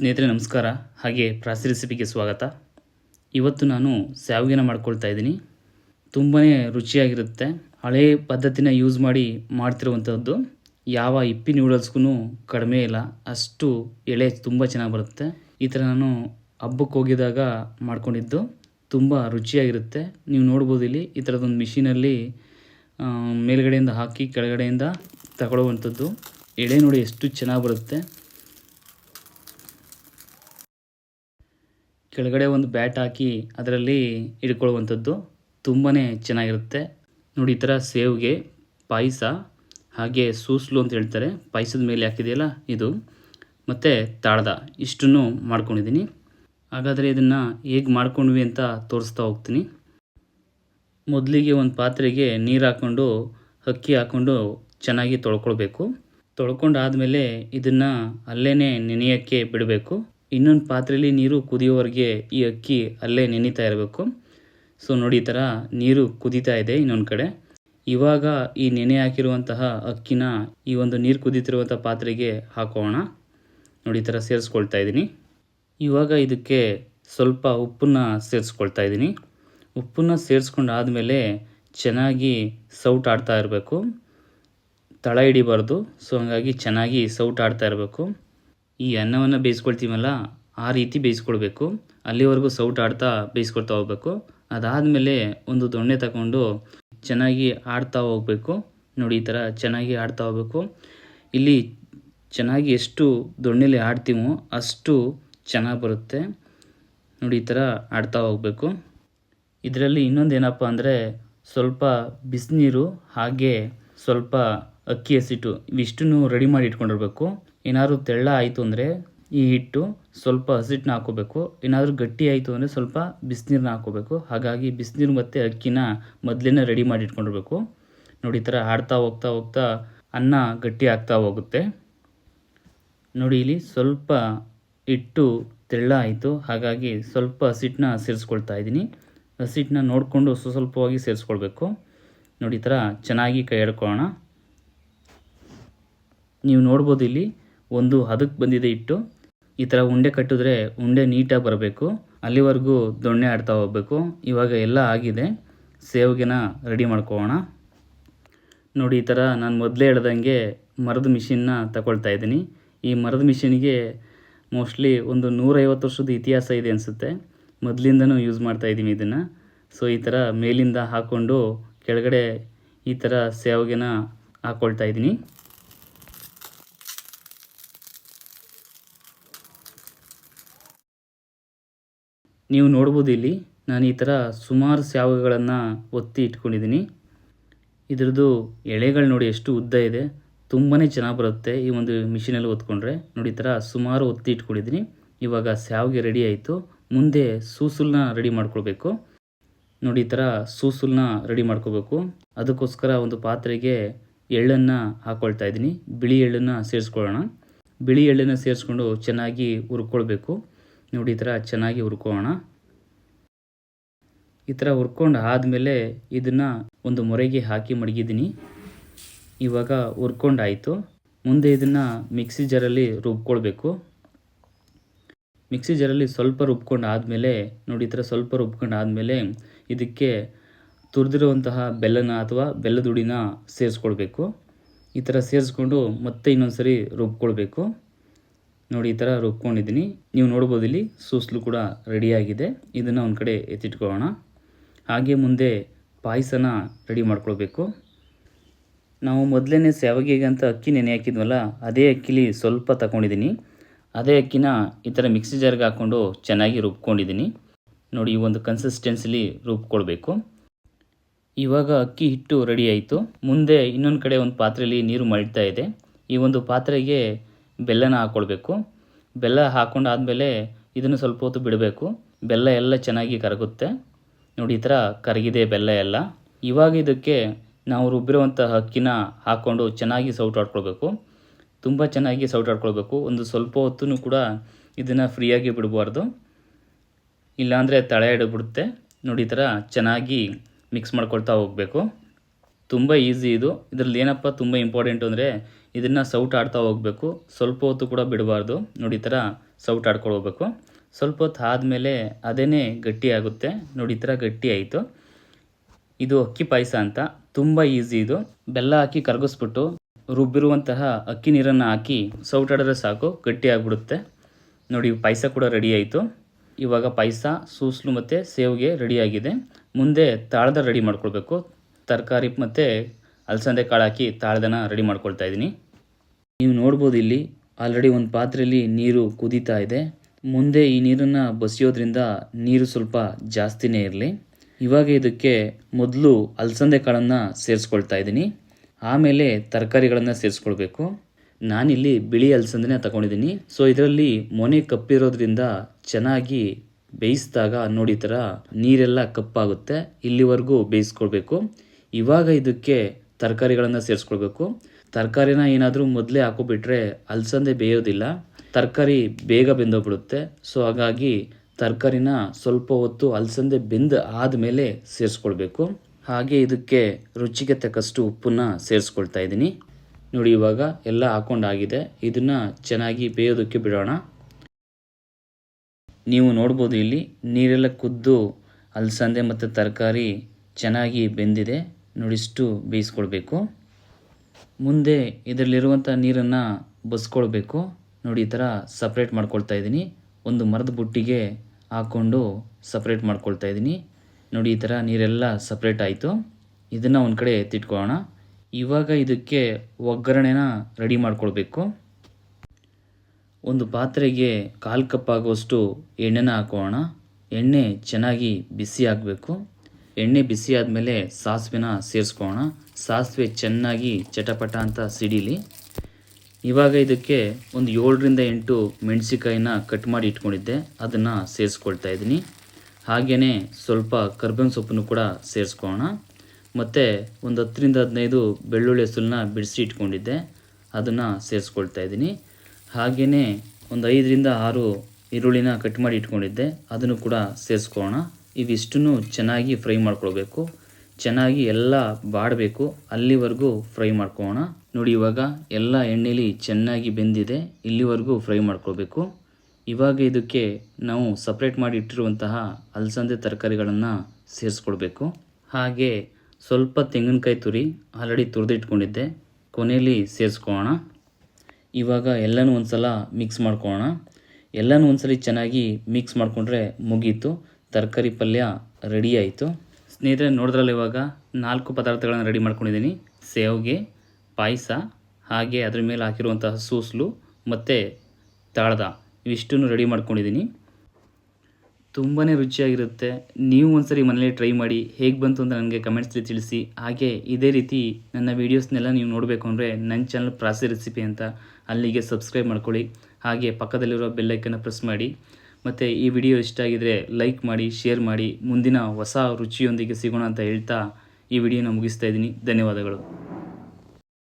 ಸ್ನೇಹಿತರೆ, ನಮಸ್ಕಾರ. ಹಾಗೆ ಪ್ರಾಸಿ ರೆಸಿಪಿಗೆ ಸ್ವಾಗತ. ಇವತ್ತು ನಾನು ಸ್ಯಾವಿಗೆನ ಮಾಡ್ಕೊಳ್ತಾ ಇದ್ದೀನಿ. ತುಂಬಾ ರುಚಿಯಾಗಿರುತ್ತೆ. ಹಳೆ ಪದ್ಧತಿನ ಯೂಸ್ ಮಾಡಿ ಮಾಡ್ತಿರುವಂಥದ್ದು. ಯಾವ ಇಪ್ಪಿ ನ್ಯೂಡಲ್ಸ್ಗೂ ಕಡಿಮೆ ಇಲ್ಲ. ಅಷ್ಟು ಎಳೆ ತುಂಬ ಚೆನ್ನಾಗಿ ಬರುತ್ತೆ. ಈ ಥರ ನಾನು ಹಬ್ಬಕ್ಕೆ ಹೋಗಿದಾಗ ಮಾಡ್ಕೊಂಡಿದ್ದು. ತುಂಬ ರುಚಿಯಾಗಿರುತ್ತೆ. ನೀವು ನೋಡ್ಬೋದು ಇಲ್ಲಿ ಈ ಥರದೊಂದು ಮಿಷಿನಲ್ಲಿ ಮೇಲ್ಗಡೆಯಿಂದ ಹಾಕಿ ಕೆಳಗಡೆಯಿಂದ ತಗೊಳ್ಳುವಂಥದ್ದು. ಎಳೆ ನೋಡಿ ಎಷ್ಟು ಚೆನ್ನಾಗಿ ಬರುತ್ತೆ. ಕೆಳಗಡೆ ಒಂದು ಬ್ಯಾಟ್ ಹಾಕಿ ಅದರಲ್ಲಿ ಇಟ್ಕೊಳ್ಳುವಂಥದ್ದು ತುಂಬಾ ಚೆನ್ನಾಗಿರುತ್ತೆ. ನೋಡಿ, ಈ ಥರ ಸೇವ್ಗೆ ಪಾಯಸ ಹಾಗೆ ಸೂಸ್ಲು ಅಂತ ಹೇಳ್ತಾರೆ. ಪಾಯಸದ ಮೇಲೆ ಹಾಕಿದೆಯಲ್ಲ ಇದು. ಮತ್ತು ತಾಳ್ದ, ಇಷ್ಟನ್ನು ಮಾಡ್ಕೊಂಡಿದ್ದೀನಿ. ಹಾಗಾದರೆ ಇದನ್ನು ಹೇಗೆ ಮಾಡ್ಕೊಂಡ್ವಿ ಅಂತ ತೋರಿಸ್ತಾ ಹೋಗ್ತೀನಿ. ಮೊದಲಿಗೆ ಒಂದು ಪಾತ್ರೆಗೆ ನೀರು ಹಾಕ್ಕೊಂಡು ಅಕ್ಕಿ ಹಾಕ್ಕೊಂಡು ಚೆನ್ನಾಗಿ ತೊಳ್ಕೊಳ್ಬೇಕು. ತೊಳ್ಕೊಂಡಾದಮೇಲೆ ಇದನ್ನು ಅಲ್ಲೇ ನೆನೆಯೋಕ್ಕೆ ಬಿಡಬೇಕು. ಇನ್ನೊಂದು ಪಾತ್ರೆಯಲ್ಲಿ ನೀರು ಕುದಿಯೋವರೆಗೆ ಈ ಅಕ್ಕಿ ಅಲ್ಲೇ ನೆನೀತಾ ಇರಬೇಕು. ಸೊ ನೋಡಿ ಈ ಥರ ನೀರು ಕುದೀತಾ ಇದೆ ಇನ್ನೊಂದು ಕಡೆ. ಇವಾಗ ಈ ನೆನೆ ಹಾಕಿರುವಂತಹ ಅಕ್ಕಿನ ಈ ಒಂದು ನೀರು ಕುದೀತಿರುವಂಥ ಪಾತ್ರೆಗೆ ಹಾಕೋಣ. ನೋಡಿ ಈ ಥರ ಸೇರಿಸ್ಕೊಳ್ತಾ ಇದ್ದೀನಿ. ಇವಾಗ ಇದಕ್ಕೆ ಸ್ವಲ್ಪ ಉಪ್ಪನ್ನು ಸೇರಿಸ್ಕೊಳ್ತಾ ಇದ್ದೀನಿ. ಉಪ್ಪನ್ನು ಸೇರಿಸ್ಕೊಂಡು ಆದಮೇಲೆ ಚೆನ್ನಾಗಿ ಸೌಟ್ ಆಡ್ತಾ ಇರಬೇಕು. ತಳ ಹಿಡಿಬಾರ್ದು. ಸೊ ಹಾಗಾಗಿ ಚೆನ್ನಾಗಿ ಸೌಟ್ ಆಡ್ತಾ ಇರಬೇಕು. ಈ ಅನ್ನವನ್ನು ಬೇಯಿಸ್ಕೊಳ್ತೀವಲ್ಲ, ಆ ರೀತಿ ಬೇಯಿಸ್ಕೊಳ್ಬೇಕು. ಅಲ್ಲಿವರೆಗೂ ಸೌಟ್ ಆಡ್ತಾ ಬೇಯಿಸ್ಕೊಳ್ತಾ ಹೋಗ್ಬೇಕು. ಅದಾದಮೇಲೆ ಒಂದು ದೊಣ್ಣೆ ತಗೊಂಡು ಚೆನ್ನಾಗಿ ಆಡ್ತಾ ಹೋಗಬೇಕು. ನೋಡಿ, ಈ ಥರ ಚೆನ್ನಾಗಿ ಆಡ್ತಾ ಹೋಗಬೇಕು. ಇಲ್ಲಿ ಚೆನ್ನಾಗಿ ಎಷ್ಟು ದೊಣ್ಣೆಲಿ ಆಡ್ತೀವೋ ಅಷ್ಟು ಚೆನ್ನಾಗಿ ಬರುತ್ತೆ. ನೋಡಿ, ಈ ಥರ ಆಡ್ತಾ ಹೋಗಬೇಕು. ಇದರಲ್ಲಿ ಇನ್ನೊಂದು ಏನಪ್ಪ ಅಂದರೆ, ಸ್ವಲ್ಪ ಬಿಸಿನೀರು ಹಾಗೆ ಸ್ವಲ್ಪ ಅಕ್ಕಿ ಹಸಿಟ್ಟು, ಇವಿಷ್ಟನ್ನು ರೆಡಿ ಮಾಡಿ ಇಟ್ಕೊಂಡಿರ್ಬೇಕು. ಏನಾದರೂ ತೆಳ್ಳ ಆಯಿತು ಅಂದರೆ ಈ ಹಿಟ್ಟು ಸ್ವಲ್ಪ ಹಸಿಟ್ಟನ್ನ ಹಾಕೋಬೇಕು. ಏನಾದರೂ ಗಟ್ಟಿ ಆಯಿತು ಅಂದರೆ ಸ್ವಲ್ಪ ಬಿಸಿನೀರನ್ನ ಹಾಕೋಬೇಕು. ಹಾಗಾಗಿ ಬಿಸಿನೀರು ಮತ್ತು ಅಕ್ಕಿನ ಮೊದಲೇ ರೆಡಿ ಮಾಡಿ ಇಟ್ಕೊಂಡಿರ್ಬೇಕು. ನೋಡಿ, ಈ ಥರ ಆಡ್ತಾ ಹೋಗ್ತಾ ಹೋಗ್ತಾ ಅನ್ನ ಗಟ್ಟಿ ಆಗ್ತಾ ಹೋಗುತ್ತೆ. ನೋಡಿ, ಇಲ್ಲಿ ಸ್ವಲ್ಪ ಹಿಟ್ಟು ತೆಳ್ಳ ಆಯಿತು. ಹಾಗಾಗಿ ಸ್ವಲ್ಪ ಹಸಿಟ್ಟನ್ನ ಸೇರಿಸ್ಕೊಳ್ತಾ ಇದ್ದೀನಿ. ಹಸಿಟ್ಟನ್ನ ನೋಡಿಕೊಂಡು ಸ್ವಸ್ವಲ್ಪವಾಗಿ ಸೇರಿಸ್ಕೊಳ್ಬೇಕು. ನೋಡಿ, ಈ ಥರ ಚೆನ್ನಾಗಿ ಕೈ ಹಿಡ್ಕೊಳ್ಳೋಣ ನೀವು ನೋಡ್ಬೋದು ಇಲ್ಲಿ ಒಂದು ಹದಕ್ಕೆ ಬಂದಿದೆ ಇಟ್ಟು ಈ ಥರ ಉಂಡೆ ಕಟ್ಟಿದ್ರೆ ಉಂಡೆ ನೀಟಾಗಿ ಬರಬೇಕು. ಅಲ್ಲಿವರೆಗೂ ದೊಣ್ಣೆ ಆಡ್ತಾ ಹೋಗಬೇಕು. ಇವಾಗ ಎಲ್ಲ ಆಗಿದೆ. ಸೇವ್ಗೆನ ರೆಡಿ ಮಾಡ್ಕೊಳ್ಳೋಣ. ನೋಡಿ, ಈ ಥರ ನಾನು ಮೊದಲೇ ಹೇಳ್ದಂಗೆ ಮರದ ಮಿಷಿನ್ನ ತಗೊಳ್ತಾ ಇದ್ದೀನಿ. ಈ ಮರದ ಮಿಷಿನ್ಗೆ ಮೋಸ್ಟ್ಲಿ ಒಂದು ನೂರೈವತ್ತು ವರ್ಷದ ಇತಿಹಾಸ ಇದೆ ಅನಿಸುತ್ತೆ. ಮೊದಲಿಂದನೂ ಯೂಸ್ ಮಾಡ್ತಾ ಇದ್ದೀನಿ ಇದನ್ನು. ಸೊ ಈ ಥರ ಮೇಲಿಂದ ಹಾಕ್ಕೊಂಡು ಕೆಳಗಡೆ ಈ ಥರ ಸೇವ್ಗೆನ ಹಾಕ್ಕೊಳ್ತಾ ಇದ್ದೀನಿ. ನೀವು ನೋಡ್ಬೋದು ಇಲ್ಲಿ ನಾನು ಈ ಥರ ಸುಮಾರು ಸ್ಯಾವುಗಳನ್ನು ಒತ್ತಿ ಇಟ್ಕೊಂಡಿದ್ದೀನಿ. ಇದರದ್ದು ಎಳೆಗಳು ನೋಡಿ ಎಷ್ಟು ಉದ್ದ ಇದೆ. ತುಂಬಾ ಚೆನ್ನಾಗಿ ಬರುತ್ತೆ ಈ ಒಂದು ಮಿಷಿನಲ್ಲಿ ಒತ್ಕೊಂಡ್ರೆ. ನೋಡಿ ಈ ಥರ ಸುಮಾರು ಒತ್ತಿ ಇಟ್ಕೊಂಡಿದ್ದೀನಿ. ಇವಾಗ ಸ್ಯಾವಿಗೆ ರೆಡಿ ಆಯಿತು. ಮುಂದೆ ಸೂಸುಲ್ನ ರೆಡಿ ಮಾಡ್ಕೊಳ್ಬೇಕು. ನೋಡಿ ಈ ಥರ ಸೂಸುಲ್ನ ರೆಡಿ ಮಾಡ್ಕೋಬೇಕು ಅದಕ್ಕೋಸ್ಕರ ಒಂದು ಪಾತ್ರೆಗೆ ಎಳ್ಳನ್ನು ಹಾಕ್ಕೊಳ್ತಾ ಇದ್ದೀನಿ. ಬಿಳಿ ಎಳ್ಳನ್ನು ಸೇರಿಸ್ಕೊಳ್ಳೋಣ. ಬಿಳಿ ಎಳ್ಳನ್ನು ಸೇರಿಸ್ಕೊಂಡು ಚೆನ್ನಾಗಿ ಹುರ್ಕೊಳ್ಬೇಕು. ನೋಡಿ, ಈ ಥರ ಚೆನ್ನಾಗಿ ಹುರ್ಕೋಣ ಈ ಥರ ಹುರ್ಕೊಂಡು ಆದಮೇಲೆ ಇದನ್ನು ಒಂದು ಮೊರೆಗೆ ಹಾಕಿ ಮಡಗಿದ್ದೀನಿ. ಇವಾಗ ಹುರ್ಕೊಂಡಾಯಿತು. ಮುಂದೆ ಇದನ್ನು ಮಿಕ್ಸಿ ಜರಲ್ಲಿ ರುಬ್ಕೊಳ್ಬೇಕು. ಮಿಕ್ಸಿ ಜರಲ್ಲಿ ಸ್ವಲ್ಪ ರುಬ್ಕೊಂಡು ಆದಮೇಲೆ, ನೋಡಿ, ಈ ಥರ ಸ್ವಲ್ಪ ರುಬ್ಕೊಂಡು ಆದಮೇಲೆ ಇದಕ್ಕೆ ತುರಿದಿರುವಂತಹ ಬೆಲ್ಲನ ಅಥವಾ ಬೆಲ್ಲದುಡಿನ ಸೇರಿಸ್ಕೊಳ್ಬೇಕು. ಈ ಥರ ಸೇರಿಸ್ಕೊಂಡು ಮತ್ತೆ ಇನ್ನೊಂದು ಸರಿ ರುಬ್ಕೊಳ್ಬೇಕು. ನೋಡಿ, ಈ ಥರ ರುಬ್ಕೊಂಡಿದ್ದೀನಿ. ನೀವು ನೋಡ್ಬೋದು ಇಲ್ಲಿ ಸೂಸ್ಲು ಕೂಡ ರೆಡಿಯಾಗಿದೆ. ಇದನ್ನು ಒಂದು ಕಡೆ ಎತ್ತಿಟ್ಕೊಳ್ಳೋಣ. ಹಾಗೆ ಮುಂದೆ ಪಾಯಸನ ರೆಡಿ ಮಾಡ್ಕೊಳ್ಬೇಕು. ನಾವು ಮೊದಲನೇ ಸ್ಯಾವಿಗೆಗೆ ಅಂತ ಅಕ್ಕಿ ನೆನೆ ಹಾಕಿದ್ವಲ್ಲ, ಅದೇ ಅಕ್ಕಿಲಿ ಸ್ವಲ್ಪ ತಗೊಂಡಿದ್ದೀನಿ. ಅದೇ ಅಕ್ಕಿನ ಈ ಥರ ಮಿಕ್ಸಿ ಜಾರ್ಗೆ ಹಾಕ್ಕೊಂಡು ಚೆನ್ನಾಗಿ ರುಬ್ಕೊಂಡಿದ್ದೀನಿ. ನೋಡಿ, ಈ ಒಂದು ಕನ್ಸಿಸ್ಟೆನ್ಸಿಲಿ ರುಬ್ಕೊಳ್ಬೇಕು. ಇವಾಗ ಅಕ್ಕಿ ಹಿಟ್ಟು ರೆಡಿ ಆಯಿತು. ಮುಂದೆ ಇನ್ನೊಂದು ಕಡೆ ಒಂದು ಪಾತ್ರೆಯಲ್ಲಿ ನೀರು ಮಳ್ತಾ ಇದೆ. ಈ ಒಂದು ಪಾತ್ರೆಗೆ ಬೆಲ್ಲನ ಹಾಕ್ಕೊಳ್ಬೇಕು ಬೆಲ್ಲ ಹಾಕ್ಕೊಂಡಾದಮೇಲೆ ಇದನ್ನು ಸ್ವಲ್ಪ ಹೊತ್ತು ಬಿಡಬೇಕು. ಬೆಲ್ಲ ಎಲ್ಲ ಚೆನ್ನಾಗಿ ಕರಗುತ್ತೆ. ನೋಡಿ, ಈ ಥರ ಕರಗಿದೆ ಬೆಲ್ಲ ಎಲ್ಲ. ಇವಾಗ ಇದಕ್ಕೆ ನಾವು ರುಬ್ಬಿರುವಂತಹ ಅಕ್ಕಿನ ಹಾಕ್ಕೊಂಡು ಚೆನ್ನಾಗಿ ಸೌಟ್ ಆಡ್ಕೊಳ್ಬೇಕು. ತುಂಬ ಚೆನ್ನಾಗಿ ಸೌಟ್ ಆಡ್ಕೊಳ್ಬೇಕು. ಒಂದು ಸ್ವಲ್ಪ ಹೊತ್ತು ಕೂಡ ಇದನ್ನು ಫ್ರೀಯಾಗಿ ಬಿಡಬಾರ್ದು. ಇಲ್ಲಾಂದರೆ ತಳೆ ಹಿಡಿಬಿಡುತ್ತೆ ನೋಡಿ, ಈ ಥರ ಚೆನ್ನಾಗಿ ಮಿಕ್ಸ್ ಮಾಡ್ಕೊಳ್ತಾ ಹೋಗಬೇಕು. ತುಂಬ ಈಸಿ ಇದು. ಇದರಲ್ಲಿ ಏನಪ್ಪ, ತುಂಬ ಇಂಪಾರ್ಟೆಂಟು ಅಂದರೆ ಇದನ್ನು ಸೌಟ್ ಆಡ್ತಾ ಹೋಗಬೇಕು. ಸ್ವಲ್ಪ ಹೊತ್ತು ಕೂಡ ಬಿಡಬಾರ್ದು. ನೋಡಿ, ಈ ಥರ ಸೌಟ್ ಆಡ್ಕೊಂಡು ಹೋಗ್ಬೇಕು. ಸ್ವಲ್ಪ ಹೊತ್ತು ಆದಮೇಲೆ ಅದೇನೇ ಗಟ್ಟಿ ಆಗುತ್ತೆ. ನೋಡಿ, ಈ ಥರ ಗಟ್ಟಿ ಆಯಿತು. ಇದು ಅಕ್ಕಿ ಪಾಯಸ ಅಂತ. ತುಂಬ ಈಸಿ ಇದು. ಬೆಲ್ಲ ಹಾಕಿ ಕರಗಿಸ್ಬಿಟ್ಟು ರುಬ್ಬಿರುವಂತಹ ಅಕ್ಕಿ ನೀರನ್ನು ಹಾಕಿ ಸೌಟಾಡಿದ್ರೆ ಸಾಕು. ಗಟ್ಟಿ ಆಗಿಬಿಡುತ್ತೆ. ನೋಡಿ ಪಾಯಸ ಕೂಡ ರೆಡಿ ಆಯಿತು. ಇವಾಗ ಪಾಯಸ, ಸೂಸ್ಲು ಮತ್ತು ಸೇವಿಗೆ ರೆಡಿಯಾಗಿದೆ ಮುಂದೆ ತಾಳದ ರೆಡಿ ಮಾಡ್ಕೊಳ್ಬೇಕು. ತರಕಾರಿ ಮತ್ತು ಅಲಸಂದೆ ಕಾಳು ಹಾಕಿ ತಾಳ್ದನ ರೆಡಿ ಮಾಡ್ಕೊಳ್ತಾ ಇದ್ದೀನಿ. ನೀವು ನೋಡ್ಬೋದು ಇಲ್ಲಿ ಆಲ್ರೆಡಿ ಒಂದು ಪಾತ್ರೆಯಲ್ಲಿ ನೀರು ಕುದೀತಾ ಇದೆ. ಮುಂದೆ ಈ ನೀರನ್ನು ಬಸಿಯೋದ್ರಿಂದ ನೀರು ಸ್ವಲ್ಪ ಜಾಸ್ತಿನೇ ಇರಲಿ. ಇವಾಗ ಇದಕ್ಕೆ ಮೊದಲು ಅಲಸಂದೆ ಕಾಳನ್ನು ಸೇರಿಸ್ಕೊಳ್ತಾ ಇದ್ದೀನಿ. ಆಮೇಲೆ ತರಕಾರಿಗಳನ್ನು ಸೇರಿಸ್ಕೊಳ್ಬೇಕು. ನಾನಿಲ್ಲಿ ಬಿಳಿ ಅಲಸಂದೆನೇ ತಗೊಂಡಿದ್ದೀನಿ. ಸೊ ಇದರಲ್ಲಿ ಮೊನೆ ಕಪ್ಪಿರೋದ್ರಿಂದ ಚೆನ್ನಾಗಿ ಬೇಯಿಸಿದಾಗ ನೋಡಿ ಥರ ನೀರೆಲ್ಲ ಕಪ್ಪಾಗುತ್ತೆ. ಇಲ್ಲಿವರೆಗೂ ಬೇಯಿಸ್ಕೊಳ್ಬೇಕು. ಇವಾಗ ಇದಕ್ಕೆ ತರಕಾರಿಗಳನ್ನು ಸೇರಿಸ್ಕೊಳ್ಬೇಕು. ತರಕಾರಿನ ಏನಾದರೂ ಮೊದಲೇ ಹಾಕೋಬಿಟ್ರೆ ಅಲಸಂದೆ ಬೇಯೋದಿಲ್ಲ. ತರಕಾರಿ ಬೇಗ ಬೆಂದೋಗ್ಬಿಡುತ್ತೆ. ಸೊ ಹಾಗಾಗಿ ತರಕಾರಿನ ಸ್ವಲ್ಪ ಹೊತ್ತು ಅಲ್ಸಂದೆ ಬೆಂದ ಆದಮೇಲೆ ಸೇರಿಸ್ಕೊಳ್ಬೇಕು. ಹಾಗೆ ಇದಕ್ಕೆ ರುಚಿಗೆ ತಕ್ಕಷ್ಟು ಉಪ್ಪನ್ನ ಸೇರಿಸ್ಕೊಳ್ತಾ ಇದ್ದೀನಿ. ನೋಡಿ, ಇವಾಗ ಎಲ್ಲ ಹಾಕೊಂಡಾಗಿದೆ. ಇದನ್ನು ಚೆನ್ನಾಗಿ ಬೇಯೋದಕ್ಕೆ ಬಿಡೋಣ. ನೀವು ನೋಡ್ಬೋದು ಇಲ್ಲಿ ನೀರೆಲ್ಲ ಕುದ್ದು ಅಲ್ಸಂದೆ ಮತ್ತು ತರಕಾರಿ ಚೆನ್ನಾಗಿ ಬೆಂದಿದೆ. ನೋಡಿಷ್ಟು ಬೇಯಿಸ್ಕೊಳ್ಬೇಕು ಮುಂದೆ ಇದರಲ್ಲಿರುವಂಥ ನೀರನ್ನು ಬಸ್ಕೊಳ್ಬೇಕು. ನೋಡಿ ಈ ಥರ ಸಪ್ರೇಟ್ ಮಾಡ್ಕೊಳ್ತಾ ಇದ್ದೀನಿ. ಒಂದು ಮರದ ಬುಟ್ಟಿಗೆ ಹಾಕ್ಕೊಂಡು ಸಪ್ರೇಟ್ ಮಾಡ್ಕೊಳ್ತಾ ಇದ್ದೀನಿ. ನೋಡಿ ಈ ಥರ ನೀರೆಲ್ಲ ಸಪ್ರೇಟ್ ಆಯಿತು. ಇದನ್ನು ಒಂದು ಕಡೆ ಎತ್ತಿಟ್ಕೊಳ್ಳೋಣ. ಇವಾಗ ಇದಕ್ಕೆ ಒಗ್ಗರಣೆನ ರೆಡಿ ಮಾಡ್ಕೊಳ್ಬೇಕು. ಒಂದು ಪಾತ್ರೆಗೆ ಕಾಲು ಕಪ್ ಆಗುವಷ್ಟು ಎಣ್ಣೆನ ಹಾಕೋಣ. ಎಣ್ಣೆ ಚೆನ್ನಾಗಿ ಬಿಸಿ ಆಗಬೇಕು. ಎಣ್ಣೆ ಬಿಸಿ ಆದಮೇಲೆ ಸಾಸಿವೆನ ಸೇರಿಸ್ಕೊಳ್ಳೋಣ ಸಾಸಿವೆ ಚೆನ್ನಾಗಿ ಚಟಪಟ ಅಂತ ಸಿಡಿಲಿ. ಇವಾಗ ಇದಕ್ಕೆ ಒಂದು ಏಳರಿಂದ ಎಂಟು ಮೆಣಸಿಕಾಯಿನ ಕಟ್ ಮಾಡಿ ಇಟ್ಕೊಂಡಿದ್ದೆ. ಅದನ್ನು ಸೇರಿಸ್ಕೊಳ್ತಾ ಇದ್ದೀನಿ. ಹಾಗೆಯೇ ಸ್ವಲ್ಪ ಕರ್ಬೇವಿನ ಸೊಪ್ಪನ್ನು ಕೂಡ ಸೇರಿಸ್ಕೊಳ್ಳೋಣ ಮತ್ತು ಒಂದು ಹತ್ತರಿಂದ ಹದಿನೈದು ಬೆಳ್ಳುಳ್ಳಿ ಹೆಸರನ್ನ ಬಿಡಿಸಿ ಇಟ್ಕೊಂಡಿದ್ದೆ. ಅದನ್ನು ಸೇರಿಸ್ಕೊಳ್ತಾ ಇದ್ದೀನಿ. ಹಾಗೆಯೇ ಒಂದು ಐದರಿಂದ ಆರು ಈರುಳ್ಳಿನ ಕಟ್ ಮಾಡಿ ಇಟ್ಕೊಂಡಿದ್ದೆ. ಅದನ್ನು ಕೂಡ ಸೇರಿಸ್ಕೊಳ್ಳೋಣ ಇವಿಷ್ಟನ್ನು ಚೆನ್ನಾಗಿ ಫ್ರೈ ಮಾಡ್ಕೊಳ್ಬೇಕು. ಚೆನ್ನಾಗಿ ಎಲ್ಲ ಬಾಡಬೇಕು. ಅಲ್ಲಿವರೆಗೂ ಫ್ರೈ ಮಾಡ್ಕೊಳ್ಳೋಣ ನೋಡಿ, ಇವಾಗ ಎಲ್ಲ ಎಣ್ಣೆಲಿ ಚೆನ್ನಾಗಿ ಬೆಂದಿದೆ. ಇಲ್ಲಿವರೆಗೂ ಫ್ರೈ ಮಾಡ್ಕೊಳ್ಬೇಕು. ಇವಾಗ ಇದಕ್ಕೆ ನಾವು ಸಪ್ರೇಟ್ ಮಾಡಿ ಇಟ್ಟಿರುವಂತಹ ಅಲಸಂದೆ ತರಕಾರಿಗಳನ್ನು ಸೇರಿಸ್ಕೊಳ್ಬೇಕು. ಹಾಗೆ ಸ್ವಲ್ಪ ತೆಂಗಿನಕಾಯಿ ತುರಿ ಆಲ್ರೆಡಿ ತುರಿದಿಟ್ಕೊಂಡಿದ್ದೆ. ಕೊನೆಯಲ್ಲಿ ಸೇರಿಸ್ಕೊಳ್ಳೋಣ ಇವಾಗ ಎಲ್ಲನೂ ಒಂದು ಸಲ ಮಿಕ್ಸ್ ಮಾಡ್ಕೊಳ್ಳೋಣ ಎಲ್ಲನೂ ಒಂದ್ಸಲಿ ಚೆನ್ನಾಗಿ ಮಿಕ್ಸ್ ಮಾಡಿಕೊಂಡ್ರೆ ಮುಗೀತು. ತರಕಾರಿ ಪಲ್ಯ ರೆಡಿ ಆಯಿತು. ಸ್ನೇಹಿತರೆ, ನೋಡಿದ್ರಲ್ಲ ಇವಾಗ ನಾಲ್ಕು ಪದಾರ್ಥಗಳನ್ನು ರೆಡಿ ಮಾಡ್ಕೊಂಡಿದ್ದೀನಿ. ಸೇವ್ಗೆ, ಪಾಯಸ, ಹಾಗೆ ಅದ್ರ ಮೇಲೆ ಹಾಕಿರುವಂತಹ ಸೂಸ್ಲು ಮತ್ತು ತಾಳ್ದ. ಇವಿಷ್ಟನ್ನು ರೆಡಿ ಮಾಡ್ಕೊಂಡಿದ್ದೀನಿ. ತುಂಬಾ ರುಚಿಯಾಗಿರುತ್ತೆ. ನೀವು ಒಂದ್ಸರಿ ಮನೇಲಿ ಟ್ರೈ ಮಾಡಿ ಹೇಗೆ ಬಂತು ಅಂತ ನನಗೆ ಕಮೆಂಟ್ಸಲ್ಲಿ ತಿಳಿಸಿ. ಹಾಗೆ ಇದೇ ರೀತಿ ನನ್ನ ವೀಡಿಯೋಸ್ನೆಲ್ಲ ನೀವು ನೋಡಬೇಕು ಅಂದರೆ ನನ್ನ ಚಾನಲ್ ಪ್ರಾಸಿ ರೆಸಿಪಿ ಅಂತ ಅಲ್ಲಿಗೆ ಸಬ್ಸ್ಕ್ರೈಬ್ ಮಾಡ್ಕೊಳ್ಳಿ. ಹಾಗೆ ಪಕ್ಕದಲ್ಲಿರೋ ಬೆಲ್ಲೈಕನ್ನು ಪ್ರೆಸ್ ಮಾಡಿ. ಮತ್ತು ಈ ವಿಡಿಯೋ ಇಷ್ಟ ಆಗಿದ್ದರೆ ಲೈಕ್ ಮಾಡಿ, ಶೇರ್ ಮಾಡಿ, ಮುಂದಿನ ಹೊಸ ರುಚಿಯೊಂದಿಗೆ ಸಿಗೋಣ ಅಂತ ಹೇಳ್ತಾ ಈ ವಿಡಿಯೋನ ಮುಗಿಸ್ತಾ ಇದ್ದೀನಿ. ಧನ್ಯವಾದಗಳು.